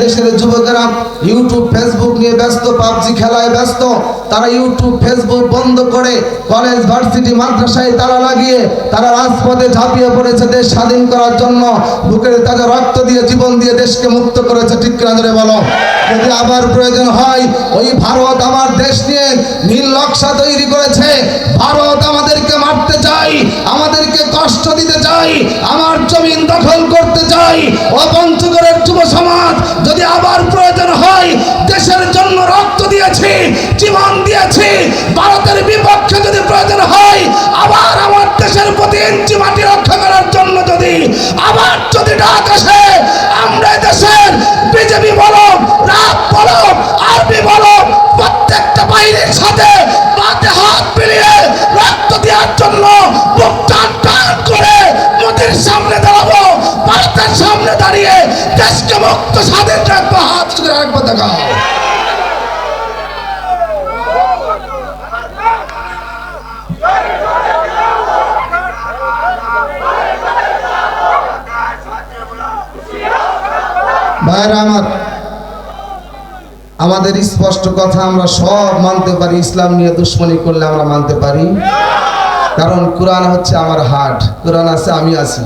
এদেশের যুবকেরা YouTube Facebook নিয়ে ব্যস্ত পাবজি খেলায় ব্যস্ত, তারা ইউটিউব ফেসবুক বন্ধ করে কলেজ ভার্সিটি মাদ্রাসায় তারা লাগিয়ে তারা রাজপথে ঝাঁপিয়ে পড়েছে দেশ স্বাধীন করার জন্য। বুকের তাজা রক্ত দিয়ে জীবন দিয়ে দেশকে মুক্ত করেছে, ঠিক কিনা বলো? যদি আবার প্রয়োজন হয়, ওই ভারত আমার দেশ নিয়ে নীল নকশা তৈরি করেছে। ভারত আমাদেরকে মারতে চাই দিতে চাই, আমার জমিন দখল করতে চাই। ও পঞ্চগড়ের যুব সমাজ যদি আবার প্রয়োজন হয়, দেশের জন্য রক্ত দিয়েছি, জীবন দিয়েছি, ভারতের বিপক্ষে যদি প্রয়োজন হয়, আবার আমার দেশের প্রতি ইঞ্চি মাটি রক্ষা করার জন্য যদি, আবার যদি ডাক আসে, আমরা দেশের বিজেপি বলো রাত বলো আরবি বলো প্রত্যেকটা বাহিনীর সাথে হাতে মিলিয়ে রক্ত দেওয়ার জন্য টান টান করে মোদির সামনে দাঁড়াবো ভারতের সামনে দাঁড়িয়ে দেশকে মুক্ত, স্বাধীন রাখব, হাত তুলে রাখব ভাইরা আমার, আমাদের স্পষ্ট কথা আমরা সব মানতে পারি, ইসলাম নিয়ে দুশ্মনী করলে আমরা মানতে পারি। কারণ কোরআন হচ্ছে আমার হাট, কোরআন আছে, আমি আছি।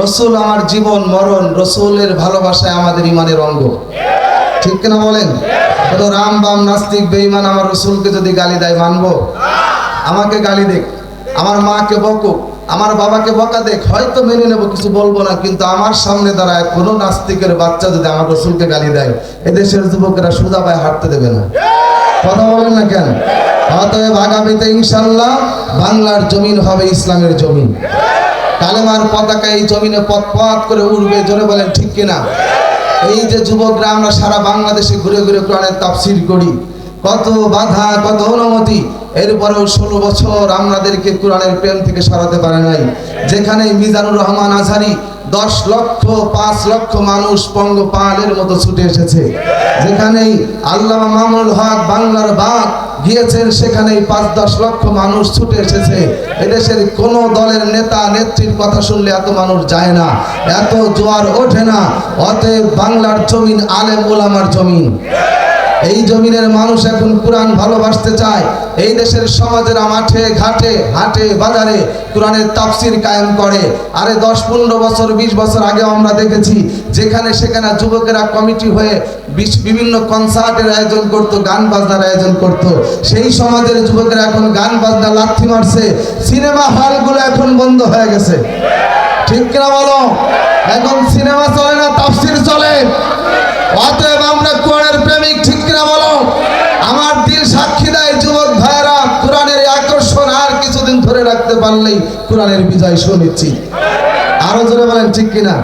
রসুল আমার জীবন, মরণ, রসুলের ভালোবাসায় আমাদের ইমানের অঙ্গ। ঠিক কিনা বলেন? তো রাম বাম নাস্তিক, বেঈমান আমার রসুলকে যদি গালি দেয়, মানবো? আমাকে গালি দেখ, আমার মাকে বকুক আমার বাবাকে বকা দেখ, হয়তো মেনে নেব, কিছু বলব না, কিন্তু আমার সামনে দাঁড়ায় কোনো নাস্তিকের বাচ্চা যদি আমার রসুলকে গালি দেয়, এদেশের যুবকেরা সুদা পায়ে হাঁটতে দেবে না। কথা বলেন না কেন? অতএব আগামীতে ইনশাল্লাহ বাংলার জমিন হবে ইসলামের জমিন। কালেমার পতাকা এই জমিনে পথ পথ করে উড়বে, জোরে বলেন ঠিক কিনা? এই যে যুবকরা, আমরা সারা বাংলাদেশে ঘুরে ঘুরে কোরআনের তাফসির করি। কত বাধা, কত অনুমতি। এরপরেও ষোলো বছর আমাদেরকে কোরআনের প্রেম থেকে সরাতে পারে নাই। যেখানে মিজানুর রহমান আজহারি দশ লক্ষ, পাঁচ লক্ষ মানুষ পঙ্গপালের মতো ছুটে এসেছে। যেখানেই আল্লামা মামুল হক বাংলার বাঘ গিয়েছেন, সেখানেই পাঁচ দশ লক্ষ মানুষ ছুটে এসেছে। এদেশের কোন দলের নেতা, নেত্রীর কথা শুনলে এত মানুষ যায় না, এত জোয়ার ওঠে না। অতএব বাংলার জমিন আলেম ওলামার জমিন। এই জমিনের মানুষ এখন কোরআন ভালোবাসতে চায়। এই দেশের সমাজের মাঠে, ঘাটে, হাটে, বাজারে কোরআনের তাফসির কায়েম করে। আরে দশ, পনেরো বছর, বিশ বছর আগে আমরা দেখেছি, যেখানে সেখানে যুবকেরা কমিটি হয়ে বিভিন্ন কনসার্টের আয়োজন করত, গান বাজনার আয়োজন করত। সেই সমাজের যুবকেরা এখন গান বাজনা, লাথি মারছে। সিনেমা হলগুলো এখন বন্ধ হয়ে গেছে। ঠিক কিনা বলো? এখন সিনেমা চলে না, তাফসির চলে? অতএব আমরা কোরআনের প্রেমিক ঠিক কিনা বলো আমার দিল সাক্ষী দেয় যুবক ভাইয়েরা কোরআনের এই আকর্ষণ আর কিছুদিন ধরে রাখতে পারলেই কোরআনের বিজয় সুনিশ্চিত আরও জোরে বলেন, ঠিক কিনা?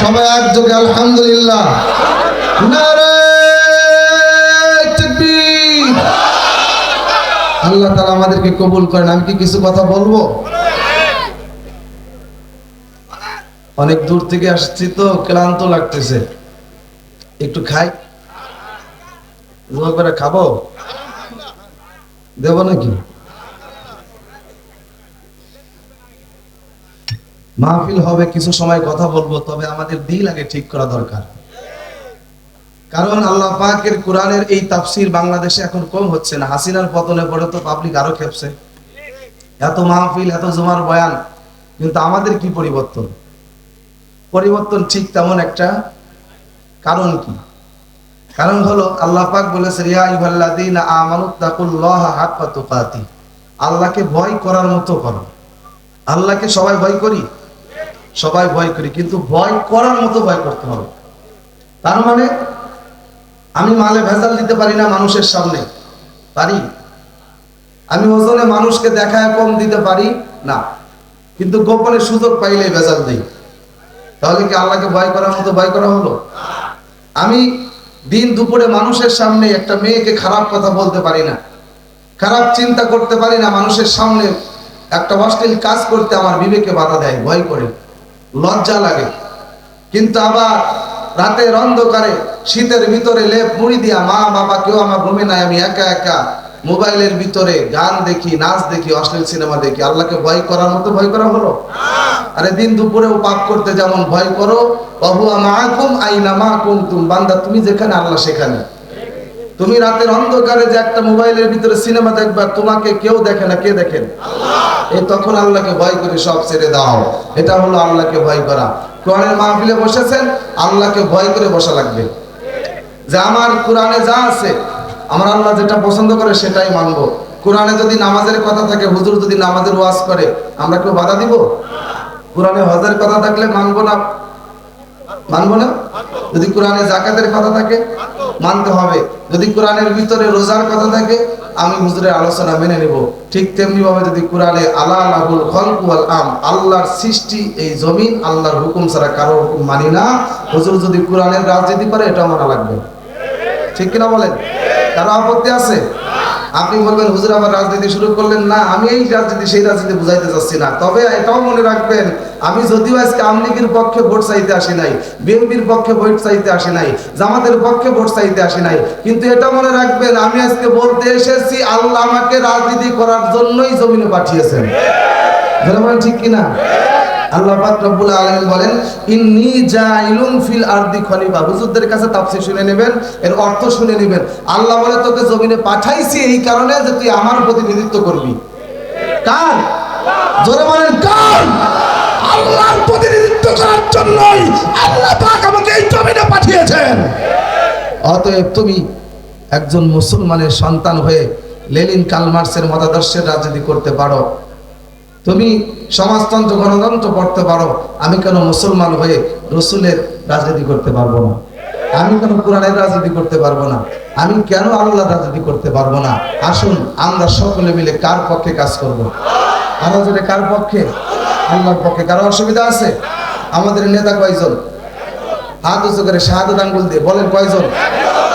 সবাই একযোগে আলহামদুলিল্লাহ। আল্লাহ তালা আমাদেরকে কবুল করেন। আমি কি কিছু কথা বলব? অনেক দূর থেকে আসছি তো, ক্লান্ত লাগতেছে। একটু খাই। করে খাব? দেব নাকি? মাহফিল হবে, কিছু সময় কথা বলব, তবে আমাদের দিল আগে ঠিক করা দরকার। কারণ আল্লাহ পাকের কোরআনের এই তাফসির বাংলাদেশে এখন কম হচ্ছে না। হাসিনার পতনে পরে তো পাবলিক আরও খেপছে। এত মাহফিল, এত জমার বয়ান, কিন্তু আমাদের কি পরিবর্তন? পরিবর্তন ঠিক তেমন একটা কারণ কি? কারণ হলো, আল্লাহ পাক বলেছে রিয়া ইভাল্লাযীনা আমানু তাকুল্লাহা হাক্কা তুকাতি আল্লাহকে ভয় করার মতো করো। আল্লাহকে সবাই ভয় করি? সবাই ভয় করি, কিন্তু ভয় করার মতো ভয় করতে হবে। তার মানে আমি মালে ভেজাল দিতে পারি না মানুষের সামনে। পারি? আমি ওজনে মানুষকে দেখায় কম দিতে পারি না। কিন্তু গোপনে সুযোগ পাইলে ভেজাল দিই। তাহলে কি আল্লাহকে ভয় করার মতো ভয় করা হলো? আমি দিন দুপুরে মানুষের সামনে একটা মেয়েকে খারাপ কথা বলতে পারি না। খারাপ চিন্তা করতে পারি না মানুষের সামনে। একটা অশ্লীল কাজ করতে আমার বিবেকে বাধা দেয়, ভয় করে। লজ্জা লাগে। কিন্তু আবার রাতের অন্ধকারে, শীতের ভিতরে লেপ মুড়ি দিয়া মা বাবা কেউ আমার রুমে নাই, আমি একা একা মোবাইলের ভিতরে গান দেখি, নাচ দেখি, অশ্লীল সিনেমা দেখি। আল্লাহকে ভয় করার মতো ভয় করা হলো? আরে দিন দুপুরেও পাপ করতে যেমন ভয় করো বাহুয়া মাহকুম আইনা মাহকুম তুম বান্দা, তুমি যেখানে, আল্লাহ সেখানে। তুমি রাতের অন্ধকারে যে একটা মোবাইলের ভিতরে সিনেমা দেখবা, তোমাকে কেউ দেখে না, কে দেখেন এই তখন আল্লাহকে ভয় করে সব ছেড়ে দাও। এটা হলো আল্লাহকে ভয় করা। কোরআনের মাহফিলে বসেছেন, আল্লাহকে ভয় করে বসা লাগবে। যে আমার কোরআনে যা আছে, আমার আল্লাহ যেটা পছন্দ করে সেটাই মানব। কোরআনে যদি নামাজের কথা থাকে, হুজুর যদি নামাজের ওয়াজ করে, আমরা কেউ বাধা দিব? কোরআনে হজের কথা থাকলে মানবো না। মানবো না? যদি কোরআনে জাকাতের কথা থাকে, মানতে হবে। যদি কোরআনের ভিতরে রোজার কথা থাকে, আমি হুজুরের আলোচনা মেনে নেব। ঠিক তেমনি ভাবে যদি কোরআনে আল্লাহ আল্লাহুল খলকু ওয়াল আম, আল্লাহর সৃষ্টি এই জমিন, আল্লাহর হুকুম ছাড়া কারও হুকুম মানি না। হুজুর যদি কোরআনের রাজনীতি করে, এটা মানা লাগবে। ঠিক কিনা বলেন? কারও আপত্তি আছে? আপনি বলবেন, হুজুর আবার রাজনীতি শুরু করলেন না। আমি এই রাজনীতি, সেই রাজনীতি বুঝাইতে চাচ্ছি না। তবে এটাও মনে রাখবেন, আমি যদিও আজকে আওয়ামী লীগের পক্ষে ভোট চাইতে আসি নাই, বিএনপির পক্ষে ভোট চাইতে আসি নাই, জামাতের পক্ষে ভোট চাইতে আসি নাই, কিন্তু এটা মনে রাখবেন, আমি আজকে বলতে এসেছি, আল্লাহ আমাকে রাজনীতি করার জন্যই জমিনে পাঠিয়েছেন। ঠিক কিনা? আল্লাহ পাক রব্বুল আলামিন বলেন, ইন্নী জাইলুন ফিল আরদি খলিফা হুজুরদের কাছে তাফসীর শুনে নেবেন, এর অর্থ শুনে নেবেন। আল্লাহ বলে, তোকে জমিনে পাঠাইছি এই কারণে যে তুই আমার প্রতিনিধিত্ব করবি। কার? জোরে বলেন, কার? আল্লাহর প্রতিনিধিত্ব করার জন্যই আল্লাহ পাক আমাকে এই জমিনে পাঠিয়েছেন। অতএব তুমি একজন মুসলমানের সন্তান হয়ে লেনিন কালমার্সের মতাদর্শের রাজনীতি করতে পারো। তুমি সমাজতন্ত্র, গণতন্ত্র পড়তে পারো, আমি কেন মুসলমান হয়ে রসুলের রাজনীতি করতে পারব না। আমি কেন কোরআনের রাজনীতি করতে পারব না। আমি কেন আল্লাহ রাজনীতি করতে পারব না? আসুন, আমরা সকলে মিলে কার পক্ষে কাজ করব। আরও যেটা কার পক্ষে? আল্লাহর পক্ষে। কারও অসুবিধা আছে? আমাদের নেতা কয়জন? হাত উঁচু করে শাহাদত আঙ্গুল দিয়ে বলেন কয়জন?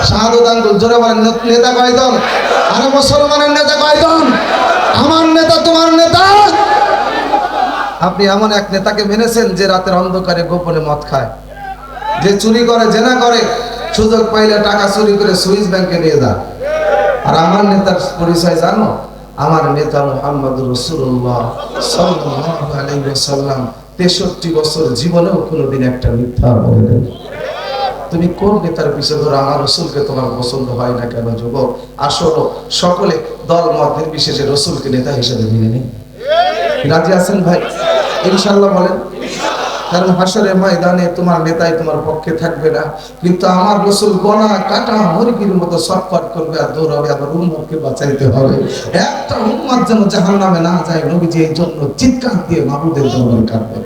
শাহাদত আঙ্গুল, জোরে বলেন নেতা কয়জন? আরে মুসলমানের নেতা কয়জন? আমার নেতা, তোমার নেতা? আপনি এমন এক নেতাকে মেনেছেন যে রাতের অন্ধকারে গোপনে মদ খায়। যে চুরি করে, জেনা করে, সুযোগ পাইলে টাকা চুরি করে সুইস ব্যাংকে নিয়ে যান আর আমার নেতার পরিচয় জানো? আমার নেতা মোহাম্মদ রসুল্লাহ সাল্লাম তেষট্টি বছর জীবনেও কোনোদিন একটা মিথ্যা বলে নেই। তুমি কোন নেতার পিছনে ধরো? আমার রসুলকে তোমার পছন্দ হয় না কেন, যুবক? আসলো সকলে দল মত নির্বিশেষে রসুলকে নেতা হিসেবে মেনে নেই। রাজি আছেন ভাই? ইনশাল্লাহ বলেন। কারণ হাসরে ময়দানে তোমার নেতাই তোমার পক্ষে থাকবে না। কিন্তু আমার রসুল গলা কাটা মুরগির মতো সটফট করবে আর দৌড়াবে, আবার উম্মতকে বাঁচাইতে হবে। একটা উম্মত যেন জাহান নামে না যায়, নবীজি এই জন্য চিৎকার দিয়ে মাহবুদের জন্য কাটবে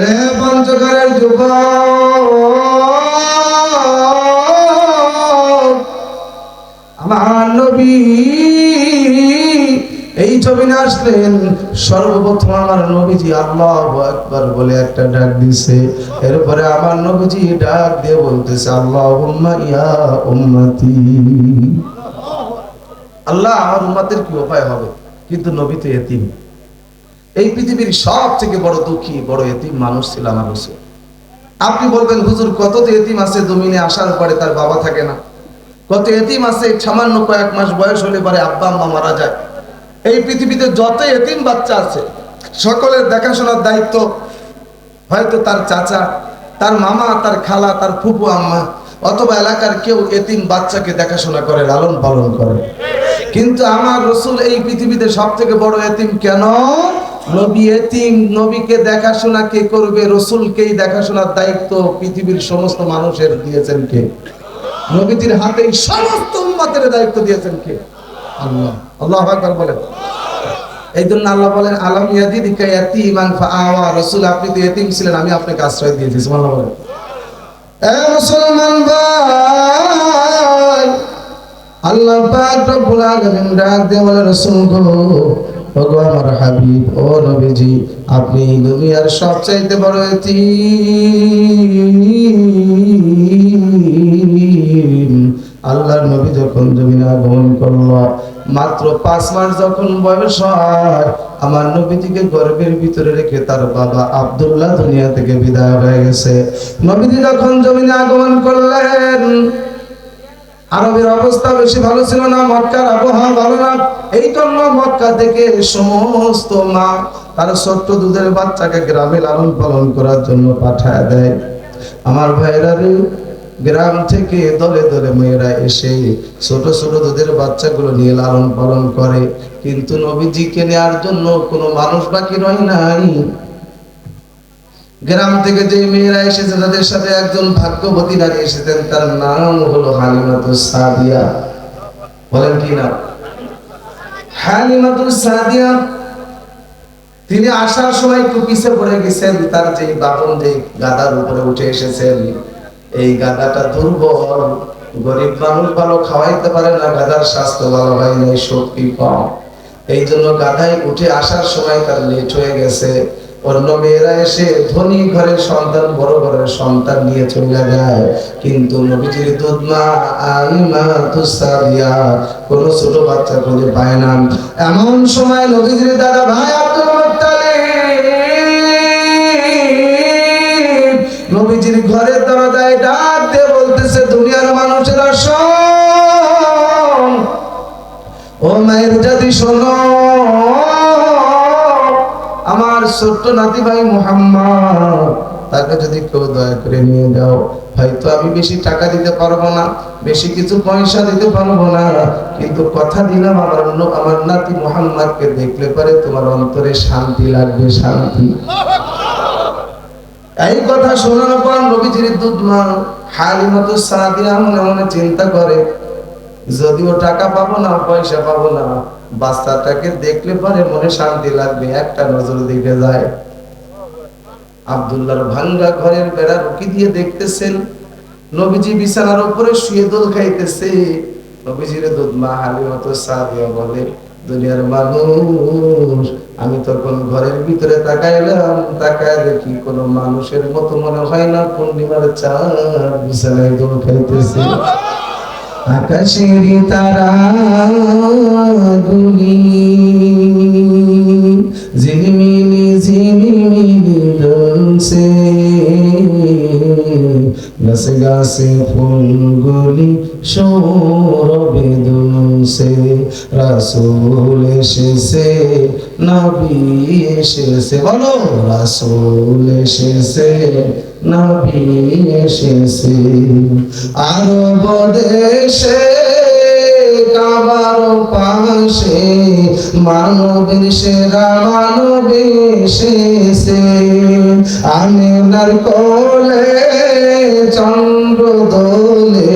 রে পঞ্চকারের যুব আমার নবী এই জমিনে আসলেন, সর্বপ্রথম আমার নবীজি আল্লাহ একবার বলে একটা ডাক দিছে। এরপরে আমার নবীজি ডাক দিয়ে বলতেছে আল্লাহ ইয়া উম্মতি। আল্লাহ আমার উম্মতের কি উপায় হবে? কিন্তু নবী তো এতিম। এই পৃথিবীর সব থেকে বড় দুঃখী, বড় এতিম মানুষ ছিল আমার রসুল। আপনি বলবেন, হুজুর, কত তো এতিম আছে জমিনে আসার পরে তার বাবা থাকে না? কত এতিম আছে, সামান্য কয়েক মাস বয়স হলে পরে আব্বা আম্মা মারা যায়। এই পৃথিবীতে যত এতিম বাচ্চা আছে, সকলের দেখাশোনার দায়িত্ব হয়তো তার চাচা, তার মামা, তার খালা, তার ফুপু আম্মা, অথবা এলাকার কেউ এতিম বাচ্চাকে দেখাশোনা করে, লালন পালন করে। কিন্তু আমার রসুল এই পৃথিবীতে সব থেকে বড় এতিম কেন? নবী এতিম, নবীকে দেখাশোনা কে করবে, রসুলকেই দেখাশোনার দায়িত্ব পৃথিবীর সমস্ত মানুষের দিয়েছেন কে? নবীজির হাতে সমস্ত উম্মতের দায়িত্ব দিয়েছেন কে? আল্লাহ। আল্লাহ বলেন। এই জন্য আল্লাহ বলেন, আলম ইয়াদিদিকা ইয়াতীমান রাসূল। আপনি তো এতিম ছিলেন, আমি আপনাকে আশ্রয় দিয়েছি বলেন। এ মুসলমান ভাই, আল্লাহ পাক রব্বুল আলামিন ডাক দিয়ে বলে, রাসূল গো, ওগো আমার হাবিব, ও নবীজি, আপনি দুনিয়ার সবচাইতে বড় এতিম আল্লাহর নবী যখন জমিনে আগমন করল মাত্র পাঁচ মাস যখন বয়স হয়, আমার নবীজিকে গর্ভের ভিতরে রেখে তার বাবা আব্দুল্লাহ দুনিয়া থেকে বিদায় হয়ে গেছে। নবীজি যখন জমিনে আগমন করলেন, আরবের অবস্থা বেশি ভালো ছিল না, মক্কার আবহাওয়া ভালো না। এই জন্য মক্কা থেকে সমস্ত মা তার ছোট্ট দুধের বাচ্চাকে গ্রামে লালন পালন করার জন্য পাঠায় দেয়। আমার ভাইরা গ্রাম থেকে দলে দলে মেয়েরা এসে ছোট ছোট দুধের বাচ্চাগুলো নিয়ে লালন পালন করে। কিন্তু নবীজিকে নেওয়ার জন্য কোনো মানুষ বাকি রয় নাই। গ্রাম থেকে যে মেয়েরা এসেছে, তাদের সাথে একজন ভাগ্যবতী নারী এসেছেন, তার নাম হলো হালিমাতুস সাদিয়া। বলেন কি না হালিমাতুস সাদিয়া। তিনি আসার সময় একটু পিছে পড়ে গেছেন, তার যে বাপন যে গাদার উপরে উঠে এসেছেন। এই গাদাটা দুর্বল, গরিব মানুষ ভালো খাওয়াইতে পারে না গাদার স্বাস্থ্য ভালো হয় নাই, শক্তি কম। এই জন্য গাধায় উঠে আসার সময় তার লেট হয়ে গেছে। অন্য মেয়েরা এসে ধনী ঘরের সন্তান, বড় ঘরের সন্তান নিয়ে চলে যায়। কিন্তু নবীজির দুধ মা আইমা তুসারিয়া কোন ছোট বাচ্চা খুঁজে পায় না। এমন সময় নবীজির দাদা ভাই আব্দুল নবীজির ঘরের দরজায় ডাক দিয়ে বলতেছে, দুনিয়ার মানুষেরা শোন। ও মায়ের জাতি শোনো। আমার ছোট্ট নাতি ভাই মোহাম্মদ, তাকে যদি কেউ দয়া করে নিয়ে যাও, হয়তো আমি বেশি টাকা দিতে পারব না, বেশি কিছু পয়সা দিতে পারব না, কিন্তু কথা দিলাম আমার আমার নাতি মোহাম্মদকে দেখলে পরে তোমার অন্তরে শান্তি লাগবে, শান্তি। এই কথা শোনার পর নবীজির দুধ মা হালিমাতু সাদিয়া মনে মনে চিন্তা করে, যদিও টাকা পাবো না, পয়সা পাবো না, বাচ্চাটাকে দেখলে পরে মনে শান্তি লাগবে, একটা নজর দিকে যায়। আব্দুল্লাহর ভাঙ্গা ঘরের বেড়া রুকি দিয়ে দেখতেছেন, নবীজি বিছানার উপরে শুয়ে দোল খাইতেছে। নবীজির দুধ মা হালিমাতু সাদিয়া বলে, দুনিয়ার মানুষ আমি তখন ঘরের ভিতরে তাকাইলাম, তাকায় দেখি কোন মানুষের মতো মনে হয় না, পূর্ণিমার চাঁদ বিছানায় দোল খাইতেছে। আকাশের তারা গুলি ঝিলমিলি রংসে গাছে গাছে ফুলগুলি সৌরভে দুলছে, রাসুল এসেছে, নবী এসেছে। বলো, রাসুল এসেছে, নাবি এসেছে। আরব দেশে কাবার পাশে মানবের সেরা মানব এসেছে। আমেনার কোলে চন্দ্র দোলে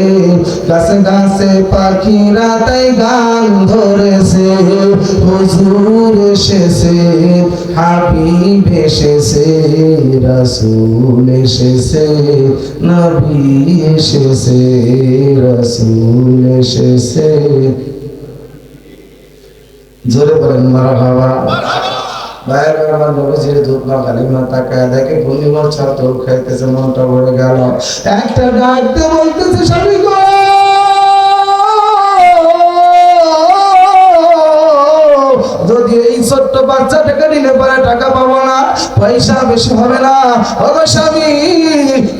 গাছে পাখিরা তাই গান ধরেছে এসেছে, হাবিব এসেছে, রাসূল এসেছে, নবী এসেছে, রাসূল এসেছে। জোরে বলেন, মারহাবা। বাইরে আমার নবীজির তাকায় দেখে খাইতেছে, মনটা ভরে গেল। একটা ডাকতে বলতেছে ছোট্ট বাচ্চাটাকে নিলে পরে টাকা পাবো না, পয়সা বেশি হবে না।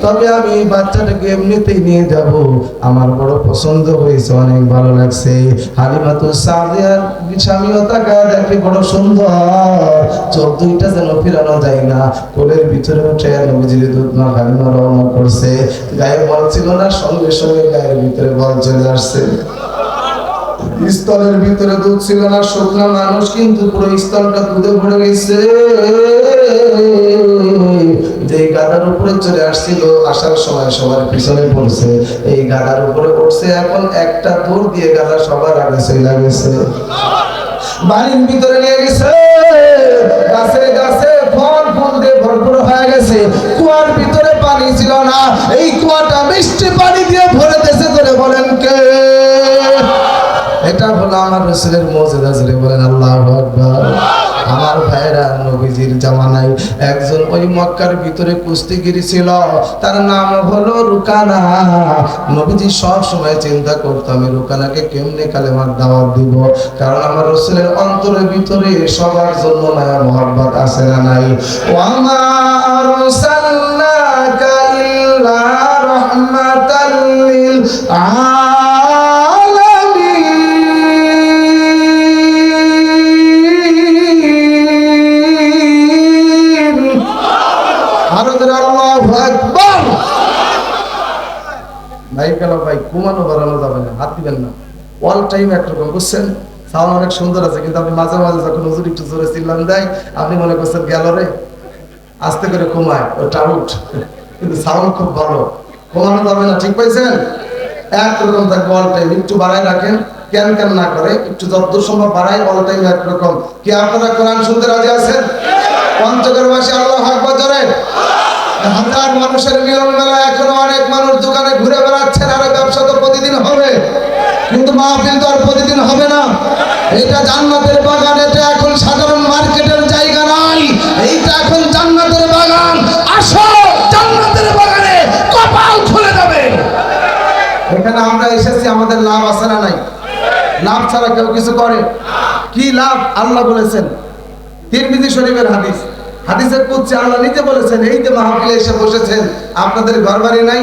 তবে আমি বাচ্চাটাকে এমনিতেই নিয়ে যাব। আমার বড় পছন্দ হয়েছে, অনেক ভালো লাগছে। হালিমা তো সাদিয়ার স্বামীও তাকায় দেখে, বড় সুন্দর। চোখ দুইটা যেন ফিরানো যায় না। কোলের ভিতরে উঠে দুধ মা হালিমা রওনা করছে। গায়ে বল ছিল না, সঙ্গে সঙ্গে গায়ের ভিতরে বল চলে আসছে। স্তলের ভিতরে দুধ ছিল না, শুকনা মানুষ কিন্তু পুরো স্তলটা দুধে ভরে গেছে। উপরে চলে আসছিল, আসার সময় সবার পিছনে পড়ছে। এই উপরে উঠছে, এখন একটা দৌড় দিয়ে সবার আগে চলে গেছে। বাড়ির ভিতরে নিয়ে গেছে। গাছে গাছে ফল, ফুল দিয়ে ভরপুর হয়ে গেছে। কুয়ার ভিতরে পানি ছিল না। এই কুয়াটা মিষ্টি পানি দিয়ে ভরে দেশে করে বলেন কে? এটা হলো আমার রসুলের মজেদা জুড়ে বলেন, আল্লাহ আমার ভাইরা নবীজির জামানায় একজন ওই মক্কার ভিতরে কুস্তিগিরি ছিল। তার নাম হলো রুকানা। নবীজি সব সময় চিন্তা করতো, আমি রুকানাকে কেমনে কালেমার দাওয়াত দিব? কারণ আমার রসুলের অন্তরের ভিতরে সবার জন্য মায়া, মোহাব্বত আছে না নাই। ওয়ামা আরসালনাকা ইল্লা রাহমাতাল লিল কেন না একরকম আপনি মনে করছেন, গেল রে। আস্তে করে ওটা কিন্তু সাউন্ড খুব ভালো। কমানো যাবে না, ঠিক পাইছেন? একরকম একটু বাড়ায় রাখেন। না করে, একটু যত সম্ভব অল টাইম একরকম কি আপনারা কোরআন শুনতে রাজি আছেন? আল্লাহ হাজার মানুষের মিলন মেলা এখনও অনেক মানুষ দোকানে ঘুরে বেড়াচ্ছেন, আর ব্যবসা তো প্রতিদিন হবে। কিন্তু মাহফিল তো আর প্রতিদিন হবে না। এটা জান্নাতের বাগান, এটা এখন সাধারণ মার্কেটের জায়গা নাই। এইটা এখন জান্নাতের বাগান। আসো, জান্নাতের বাগানে কপাল খুলে যাবে। এখানে আমরা এসেছি, আমাদের লাভ আছে না নাই? লাভ ছাড়া কেউ কিছু করে? কি লাভ? আল্লাহ বলেছেন। তিরমিজি শরীফের হাদিস। হাদিসের কুচ্ছে আল্লাহ নিজে বলেছেন, এই যে মাহফিলে এসে বসেছেন, আপনাদের ঘর বাড়ি নাই?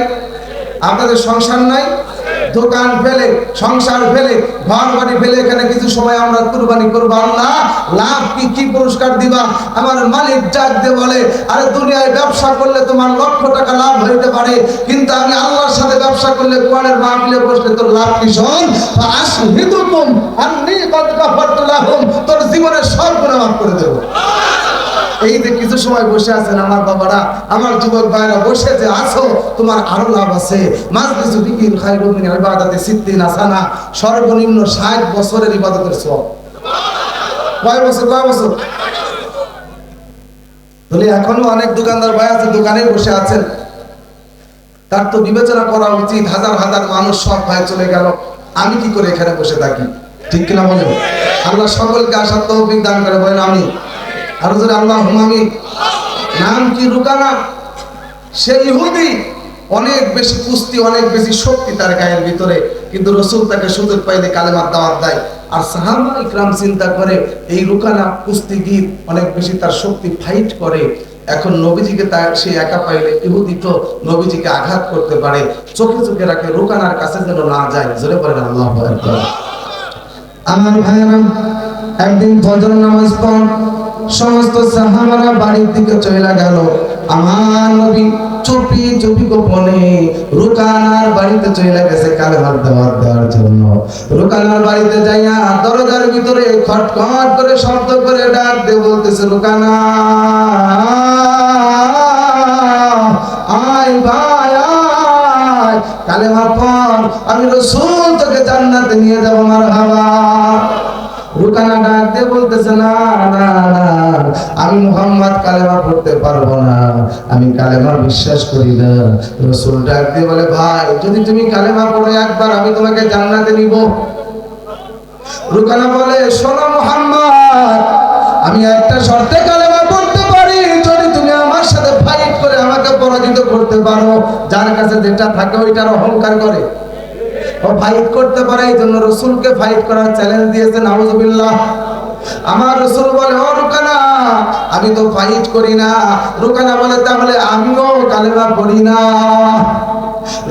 আপনাদের সংসার নাই? দোকান ফেলে, সংসার ফেলে ঘর বাড়ি ফেলে এখানে কিছু সময় আমরা কুরবানি করব। আল্লাহ, লাভ কি? কি পুরস্কার দিবা? আমার মালিক ডাক দিয়ে বলে, আরে দুনিয়ায় ব্যবসা করলে তোমার লক্ষ টাকা লাভ হইতে পারে, কিন্তু আমি আল্লাহর সাথে ব্যবসা করলে কোরআনের মাহফিলে বসলে তোর লাভ কি শোন? আসহিদুকুম আন্নী কদ গাফারতু লাহুম, তোর জীবনের সব গুনাহ করে দেব। এই যে কিছু সময় বসে আছেন আমার বাবারা, আমার যুবক ভাইরা বসে যে আছো, তোমার আরও লাভ আছে। সিদ্দিন আসানা সর্বনিম্ন 60 বছরের ইবাদতের কয় বছর কয় বছর? এখনও অনেক দোকানদার ভাই আছে দোকানে বসে আছেন। তার তো বিবেচনা করা উচিত, হাজার হাজার মানুষ সব ভাই চলে গেল। আমি কি করে এখানে বসে থাকি? ঠিক কিনা বলেন? আল্লাহ সকলকে আসার তৌফিক দান করে, বলেন আমি আর আল্লাহ হুমামি নাম কি রুকানা? সে ইহুদি। অনেক বেশি কুস্তি, অনেক বেশি শক্তি তার গায়ের ভিতরে। কিন্তু রসুল তাকে সুযোগ পাইলে কালেমার দাওয়াত দেয়। আর সাহাবা ইকরাম চিন্তা করে, এই রুকানা কুস্তিগির অনেক বেশি তার শক্তি ফাইট করে। এখন নবীজিকে তার সে একা পাইলে ইহুদি তো নবীজিকে আঘাত করতে পারে। চোখে চোখে রাখে রুকানার কাছে যেন না যায়। জোরে পড়েন আল্লাহ আমার ভাইয়েরা, একদিন ফজর নামাজ পড়। সমস্ত সাহাবারা বাড়ির দিকে চলে গেল। আমার নবী চুপি চুপি গোপনে রুকানার বাড়িতে চলে গেছে কালেমার দেওয়ার দেওয়ার জন্য। রুকানার বাড়িতে যাইয়া দরজার ভিতরে খটখট করে শব্দ করে ডাক দিয়ে বলতেছে, রুকানা, আয় ভাই, আয়। কালেমার পর আমি রসুল তোকে জান্নাতে নিয়ে যাব মার হাওয়া আমি মোহাম্মদ কালেমা পড়তে পারব না। আমি কালেমা বিশ্বাস করি না। ডাক দিয়ে বলে, ভাই, যদি তুমি কালেমা একবার, আমি তোমাকে জান্নাতে নিব। রুকানা বলে, শোনো মোহাম্মদ, আমি একটা শর্তে কালেমা পড়তে পারি। যদি তুমি আমার সাথে ফাইট করে আমাকে পরাজিত করতে পারো, যার কাছে যেটা থাকে ওইটার অহংকার করে। ফাইট করতে পারে এই জন্য রসুলকে ফাইট করার চ্যালেঞ্জ আমার রসুল বলে, ও রুকানা, আমি তো ফাইট করি না। রুকানা বলে, তাহলে আমিও কালেমা পড়ি না।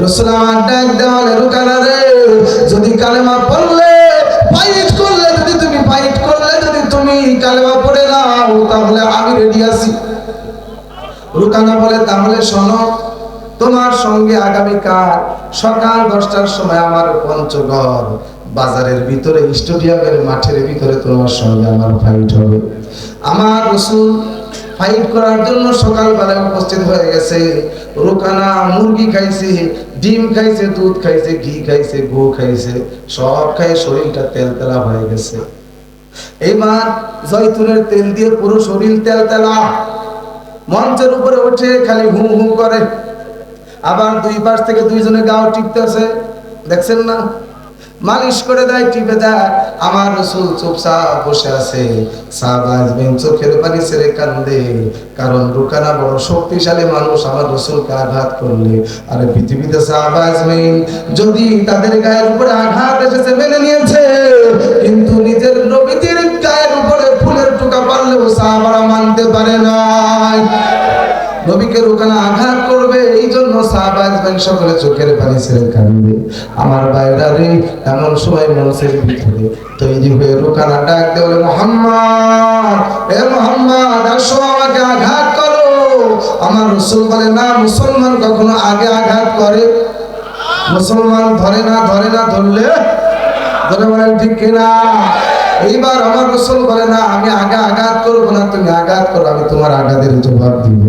রসুল আমার ডাক দেওয়ালে রুকানা রে, যদি কালেমা পড়লে ফাইট করলে যদি তুমি ফাইট করলে যদি তুমি কালেমা পড়ে নাও, তাহলে আমি রেডি আছি। রুকানা বলে, তাহলে শোনো, তোমার সঙ্গে আগামীকাল সকাল দশটার সময় আমার পঞ্চগড় বাজারের ভিতরে, স্টেডিয়ামের মাঠের ভিতরে তোমার সঙ্গে আমার ফাইট হবে। আমার রসুল ফাইট করার জন্য সকালবেলায় উপস্থিত হয়ে গেছে। রুকানা মুরগি খাইছে, ডিম খাইছে, দুধ খাইছে, ঘি খাইছে গু খাইছে, সব খাই শরীরটা তেলতেলা হয়ে গেছে। এইবার জয়তুনের তেল দিয়ে পুরো শরীর তেলতেলা। মঞ্চের উপরে উঠে খালি হু হু করে। আবার দুই পাশ থেকে দুইজনে গাও টিপতেছে। দেখছেন না? মালিশ করে দেয়, টিপে দেয়। আমার রসুল চুপচাপ বসে আছে। সাহবাজবেন চোখের পানি ছেড়ে কান্দে। কারণ রুকানা বড় শক্তিশালী মানুষ, আমার রসুলকে আঘাত করলে। আরে পৃথিবীতে সাহবাজবেন যদি তাদের গায়ের উপরে আঘাত এসেছে, মেনে নিয়েছে। কিন্তু নিজের নবীজির গায়ের উপরে ফুলের টুকা পারলেও সাহাবারা মানতে পারে নাই। নবীকে রোকানা আঘাত এই জন্য সাহাবাজবেন সকলে চোখের পানি ছেড়ে আমার বাইরা রে, এমন সময় ভিতরে তৈরি হয়ে রোকানা ডাক মোহাম্মদ, এ মোহাম্মদ, আসো আমাকে আঘাত করো। আমার রসুল বলে, না, মুসলমান কখনো আগে আঘাত করে। মুসলমান ধরে না ধরে না, ধরলে? ধরে বলেন, ঠিক কিনা? এইবার আমার রসুল বলে, না, আমি আগে আঘাত করব না, তুমি আঘাত করো, আমি তোমার আঘাতের জবাব দিব।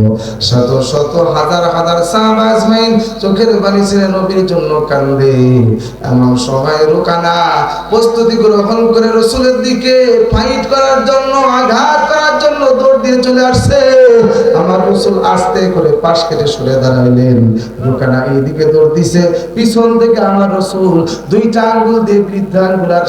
শত শত হাজার হাজার সাহাবাজমাইন চোখের পানি ছেড়ে নবীর জন্য কান্দে। এমন সবাই রোকানা প্রস্তুতি গ্রহণ করে রসুলের দিকে ফাইট করার জন্য, আঘাত করার জন্য দৌড় দিয়ে চলে আসছে। আমার রসুল আস্তে করে পাশ কেটে সরে দাঁড়াইলেন। রোকানা এইদিকে দৌড় দিছে। পিছন থেকে আমার রসুল দুইটা আঙ্গুল দিয়ে, বৃদ্ধ আঙ্গুল আর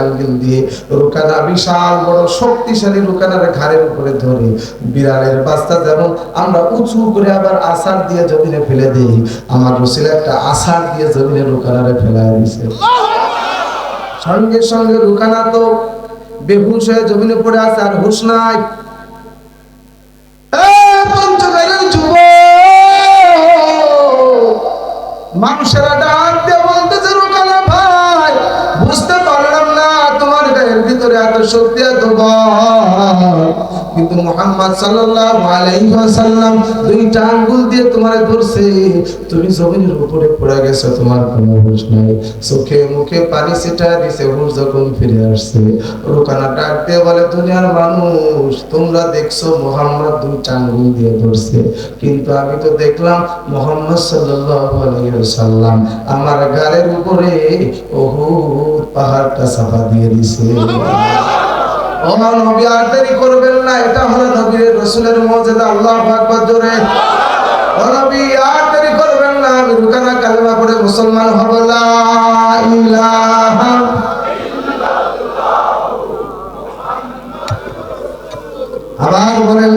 আঙ্গুল দিয়ে রোকানা বিশাল বড় শক্তিশালী রোকানার ঘাড়ের উপরে ধরে বিড়ালের বাস্তা যেমন আমরা উঁচু করে আবার আসার দিয়ে জমিনে ফেলে দিই, আমার রসুল একটা আসার দিয়ে জমিনে রোকানারে ফেলায় দিছে। সঙ্গে সঙ্গে রুকানা তো বেহুশ হয়ে জমিনে পড়ে আছে আর হুশ নাই। মানুষেরা ভিতরে এত শক্তি, এত কিন্তু মোহাম্মদ সাল্লাল্লাহু আলাইহি ওয়াসাল্লাম দুইটা আঙ্গুল দিয়ে তোমারে ধরছে। তুমি জমিনের উপরে পড়ে গেছো, তোমার কোনো হুঁশ নাই। চোখে মুখে পানি ছিটা দিছে হুঁশ যখন ফিরে আসছে। রুকানা ডাক দিয়ে বলে, দুনিয়ার মানুষ, তোমরা দেখছ মোহাম্মদ দুইটা আঙ্গুল দিয়ে ধরছে। কিন্তু আমি তো দেখলাম মোহাম্মদ সাল্লাল্লাহু আলাইহি ওয়াসাল্লাম আমার গালের উপরে ওহুদ পাহাড়টা চাপা দিয়ে দিছে। ও নবী আর দেরি করবেন না, এটা হলো নবীর রসুলের মর্যাদা, আল্লাহু আকবার জোরে। ও নবী, আর দেরি করবেন না, আমি রুকানা কালেমা পড়ে মুসলমান হব, লা ইলাহা আবার বলেন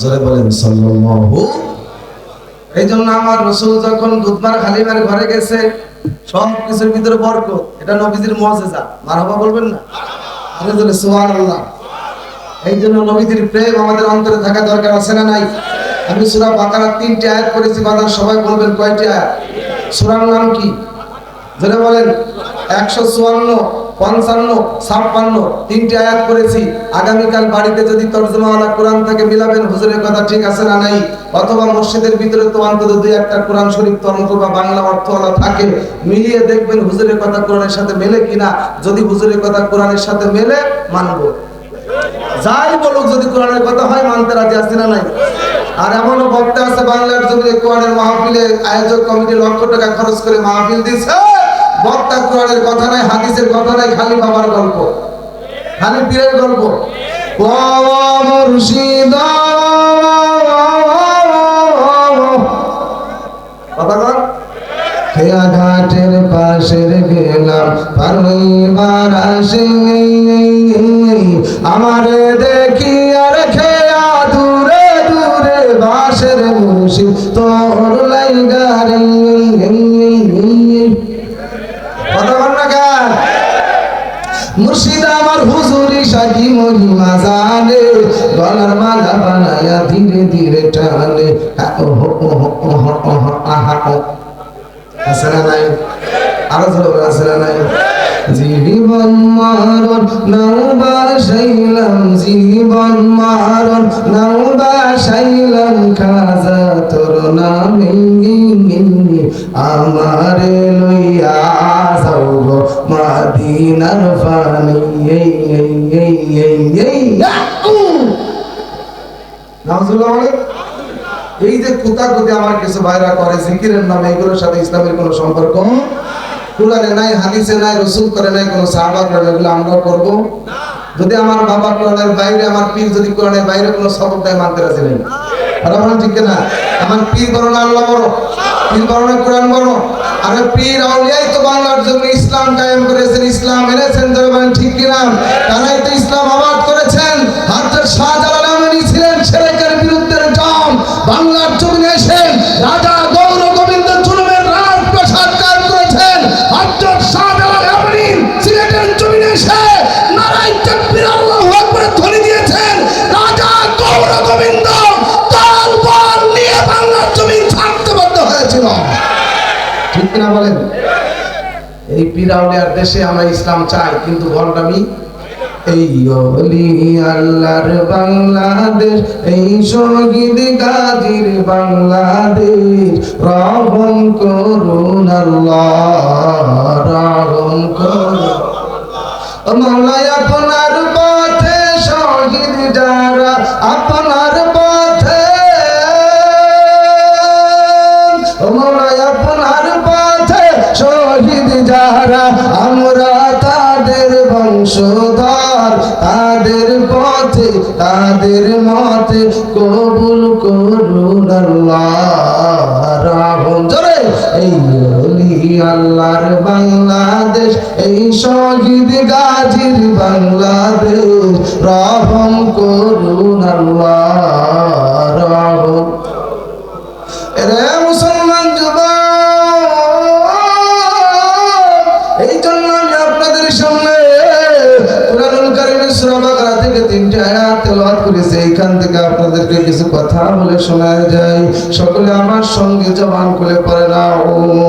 জোরে বলেন, সাল্লাল্লাহু এই জন্য আমার রসুল যখন দুধমার হালিমার ঘরে গেছে, সব কিছুর ভিতরে বরকত। এটা নবীজির মজেজা মারহাবা বলবেন না? জোরে সুবহানাল্লাহ। এই জন্য নবীজির প্রেম আমাদের অন্তরে থাকা দরকার আছে না নাই? আমি সুরা বাকারা তিনটি আয়াত করেছি বাজার সবাই বলবেন কয়টি আয়াত? সুরার নাম কি? যেটা বলেন, একশো চুয়ান্ন, পঞ্চান্ন, ছাপ্পান্ন, তিনটি আয়াত করেছি আগামীকাল বাড়িতে যদি তর্জমাওয়ালা কোরআন থেকে মিলাবেন, হুজুরের কথা ঠিক আছে না নাই? অথবা মসজিদের ভিতরে তো অন্তত দুই একটা কোরআন শরীফ তরঙ্গ বা বাংলা অর্থওয়ালা থাকে, মিলিয়ে দেখবেন হুজুরের কথা কোরআনের সাথে মেলে কিনা? যদি হুজুরের কথা কোরআনের সাথে মেলে, মানবো। যাই বলুক, যদি কোরআনের কথা হয়, মানতে রাজি আছি না নাই? আর এমনও বক্তা আছে বাংলার জমিনে কোরআনের মাহফিলে আয়োজক কমিটি লক্ষ টাকা খরচ করে মাহফিল দিচ্ছে বক্তা কোরআনের কথা নাই, হাদিসের কথা নাই, খালি বাবার গল্প। খালি পীরের গল্প। পাশের আমারে দেখি আর খেয়া দূরে দূরে বাসের মুর্শি তোর লাইগারে কথা বল না গান মুর্শিদ আমার হুজুরি সাজি মহিমা জানে গলার মালা বানায়া ধীরে ধীরে টানে। আছে নাই? আরও আছে না নাই? জীবন মারণ নাও বাসাইলাম জীবন মারণ নাও বাসাইলাম খাজা তোর নামে আমারে লইয়া যাও গো, মাদিনার ফানি এই যে আমার কিছু ভাইরা করে, জিকিরের নামে এগুলোর সাথে ইসলামের সম্পর্ক? নাই, হাদিসে নাই, রসুল করে নাই, কোনো করে এগুলো আমরা করব? যদি আমার বাবা কোরআনের বাইরে, আমার পীর যদি কোরআনের বাইরে কোনো দেয়, মানতে রাজি নেই। ঠিক না আমার পীর বড় না আল্লাহ বড়? পীর বড় না কোরআন বড়? পীর আউলিয়াই তো বাংলার জন্য ইসলাম কায়েম করেছেন, ইসলাম এনেছেন বলেন ঠিক কিনা? তারাই তো ইসলাম আবাদ করেছেন হযরত শাহজালাল ঠিক কিনা বলেন? এই পিরাউলিয়ার দেশে আমরা ইসলাম চাই, কিন্তু ভণ্ডামি এই আল্লাহর বাংলাদেশ, এই শহীদ গাজীর বাংলাদেশ করুন আল্লাহ করুন। গাজীর বাংলাদেশ, রহম করুন আল্লাহ রে মুসলমান এই জন্য আমি আপনাদের সামনে কুরআনুল কারীমের থেকে তিনটা আয়াত এইখান থেকে আপনাদেরকে কিছু কথা বলে শোনায় যায় সকলে আমার সঙ্গে জবান খুলে পড়েন আউযু বিল্লাহি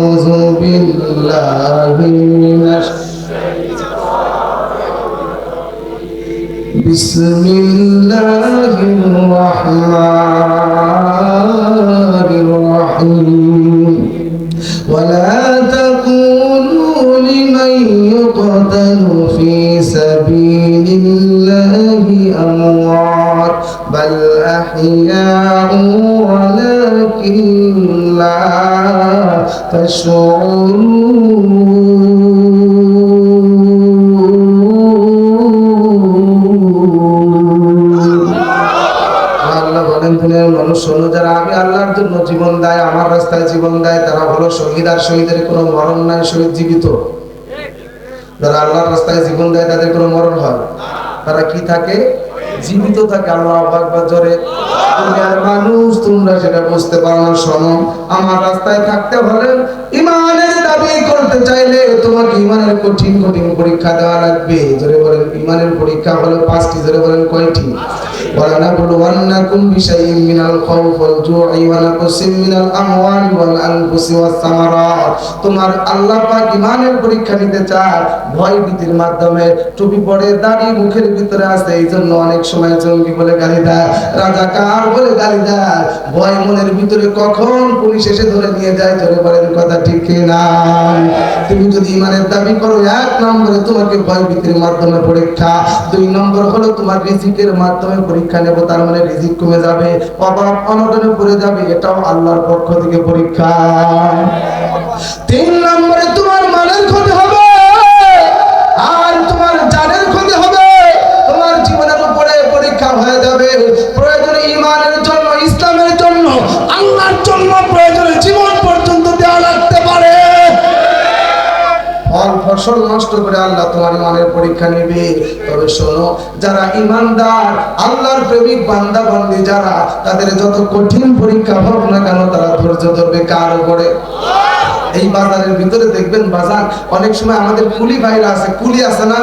بسم الله الرحمن الرحيم. ولا تقولوا لمن يقتل في سبيل الله أموات بل أحياء ولكن لا تشعرون. দুনিয়ার মানুষ শোনো যারা আমি আল্লাহর জন্য জীবন দেয়, আমার রাস্তায় জীবন দেয়, তারা হলো শহীদ আর শহীদের কোনো মরণ নাই, শহীদ জীবিত। যারা আল্লাহর রাস্তায় জীবন দেয়, তাদের কোনো মরণ হয় তারা কি থাকে? জীবিত থাকে, আল্লাহ আকবার জোরে দুনিয়ার মানুষ, তোমরা সেটা বুঝতে পারো না, শোনো। আমার রাস্তায় থাকতে হলে ইমানের দাবি করতে চাইলে তোমাকে ইমানের কঠিন কঠিন পরীক্ষা দেওয়া লাগবে জোরে বলেন ইমানের পরীক্ষা হলো পাঁচটি জোরে বলেন কয়টি ولنبلونكم بشيء من الخوف والجوع ونقص من الأموال والأنفس والثمرات তোমার আল্লাহ পাক ইমানের পরীক্ষা নিতে চায় ভয় ভীতির মাধ্যমে টুপি পরে দাড়ি মুখের ভিতরে আছে এই জন্য অনেক সময় জঙ্গি বলে গালি দেয় রাজাকার বলে গালি দেয় ভয় মনের ভিতরে কখন পুলিশ এসে ধরে নিয়ে যায় ধরে বলেন কথা ঠিক কি না তুমি যদি ইমানের দাবি করো, এক নম্বরে তোমাকে ভয় ভীতির মাধ্যমে পরীক্ষা, দুই নম্বর হলো তোমার রিজিকের মাধ্যমে পরীক্ষা নেব, তার মানে রিজিক কমে যাবে, অভাব অনটনে পড়ে যাবে, এটাও আল্লাহর পক্ষ থেকে পরীক্ষা। তিন নম্বরে তোমার মানের ক্ষতি হবে, আর তোমার জানের ক্ষতি হবে, তোমার জীবনের উপরে পরীক্ষা হয়ে যাবে, প্রয়োজনে ইমানের ফসল নষ্ট করে আল্লাহ তোমার ইমানের পরীক্ষা নেবে। তবে শোনো, যারা ইমানদার, আল্লাহর প্রেমিক বান্দা বান্দি যারা, তাদের যত কঠিন পরীক্ষা হোক না কেন তারা ধৈর্য ধরবে কার উপরে? এই বাজারের ভিতরে দেখবেন বাজার, অনেক সময় আমাদের কুলি ভাইরা আছে, কুলি আছে না?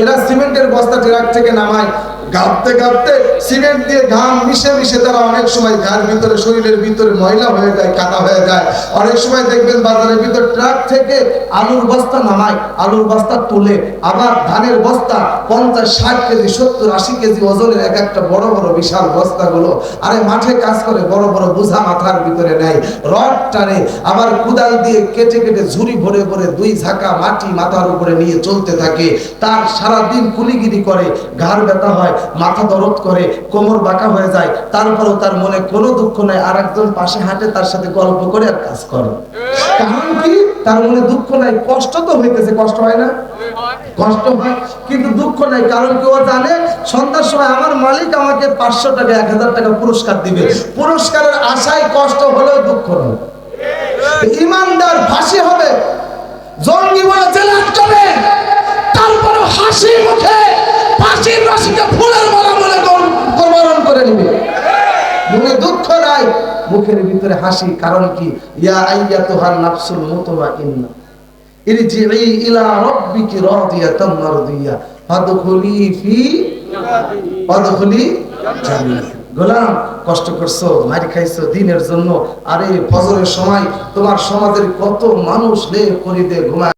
এরা সিমেন্টের বস্তা ট্রাক থেকে নামায়। গাঁপতে গাঁপতে সিমেন্ট দিয়ে ঘাম মিশে মিশে তারা অনেক সময় গার ভিতরে, শরীরের ভিতরে ময়লা হয়ে যায়, কাদা হয়ে যায়। অনেক সময় দেখবেন বাজারের ভিতর ট্রাক থেকে আলুর বস্তা নামায়, আলুর বস্তা তুলে। আবার ধানের বস্তা পঞ্চাশ, ষাট কেজি, সত্তর, আশি কেজি ওজনের এক একটা বড় বড় বিশাল বস্তাগুলো। আরে মাঠে কাজ করে, বড় বড় বোঝা মাথার ভিতরে নেয় রড টানে, আবার কুদাল দিয়ে কেটে কেটে ঝুড়ি ভরে ভরে দুই ঝাঁকা মাটি মাথার উপরে নিয়ে চলতে থাকে। তার সারা দিন কুলিগিরি করে, ঘাড় ব্যথা হয় মাথা দরদ করে, কোমর বাঁকা হয়ে যায়, তারপরেও তার মনে কোনো দুঃখ নাই আর একজন পাশে হাঁটে তার সাথে গল্প করে আর কাজ করে। কারণ কি? তার মনে দুঃখ নাই, কষ্ট তো হইতেছে, কষ্ট হয় না? কষ্ট হয়, কিন্তু দুঃখ নাই, কারণ জানে, সন্ধ্যার সময় আমার মালিক আমাকে পাঁচশো টাকা, এক হাজার টাকা পুরস্কার দিবে। পুরস্কারের আশায় কষ্ট হলেও দুঃখ নয় ইমানদার ফাঁসি হবে, জঙ্গি বলে জেলা চলে তারপরে হাসি মুখে ফাঁসির রশিকে ফুলের মালা বলে বরণ করে নিবে। মনে দুঃখ নাই, মুখের ভিতরে হাসি। কারণ কি? ইয়া আইয়াতুহান নাফসুল মুতমাইন্না। ইরজিই ইলা রাব্বিকি রাদিয়াতাম মারদিয়া। ফাদখুলি ফি ফাদখুলি জান্নাত। গোলাম, কষ্ট করছ, মারি খাইছো দিনের জন্য। আরে ফজরের সময় তোমার সমাজের কত মানুষ লে করিতে ঘুমায়।